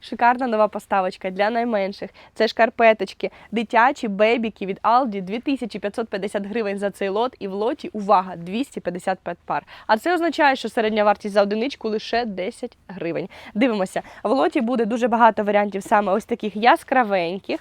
шикарна нова поставочка для найменших. Це шкарпеточки, дитячі бейбіки від Aldi 2550 гривень за цей лот. І в лоті, увага, 255 пар. А це означає, що середня вартість за одиничку лише 10 гривень. Дивимося, в лоті буде дуже багато варіантів саме ось таких яскравеньких.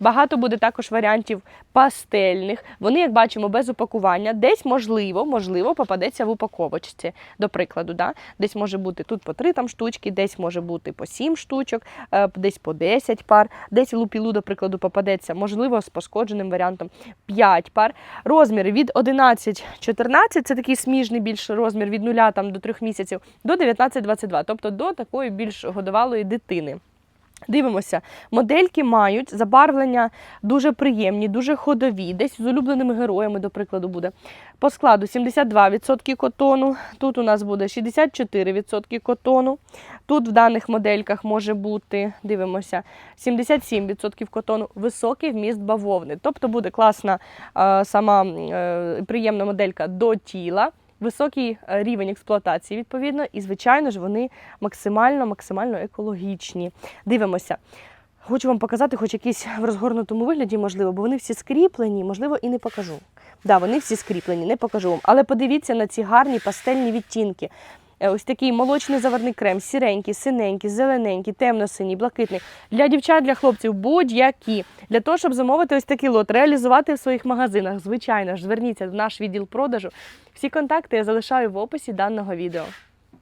Багато буде також варіантів пастельних. Вони, як бачимо, без упакування. Десь можливо, можливо, попадеться в упаковочці. До прикладу, да? десь може бути тут по 3 там штучки, десь може бути по 7 штучок, е, десь по 10 пар, десь лупілу, до прикладу, попадеться, можливо, з пошкодженим варіантом 5 пар. Розміри від 11-14, це такий сміжний більш розмір від 0 там, до 3 місяців, до 19-22, тобто до такої більш годувалої дитини. Дивимося, модельки мають забарвлення дуже приємні, дуже ходові, десь з улюбленими героями, до прикладу, буде. По складу 72% котону, тут у нас буде 64% котону. Тут в даних модельках може бути, дивимося, 77% котону, високий вміст бавовни. Тобто буде класна сама е, приємна моделька до тіла. Високий е, рівень експлуатації, відповідно, і, звичайно ж, вони максимально максимально екологічні. Дивимося. Хочу вам показати, хоч якісь в розгорнутому вигляді, можливо, бо вони всі скріплені, можливо, і не покажу. Да, вони всі скріплені, не покажу вам. Але подивіться на ці гарні пастельні відтінки. Е, Ось такий молочний заварний крем, сіренький, синенький, зелененький, темно-синій, блакитний. Для дівчат, для хлопців будь-які. Для того, щоб замовити ось такий лот, реалізувати в своїх магазинах, звичайно ж, зверніться в наш відділ продажу. Всі контакти я залишаю в описі даного відео.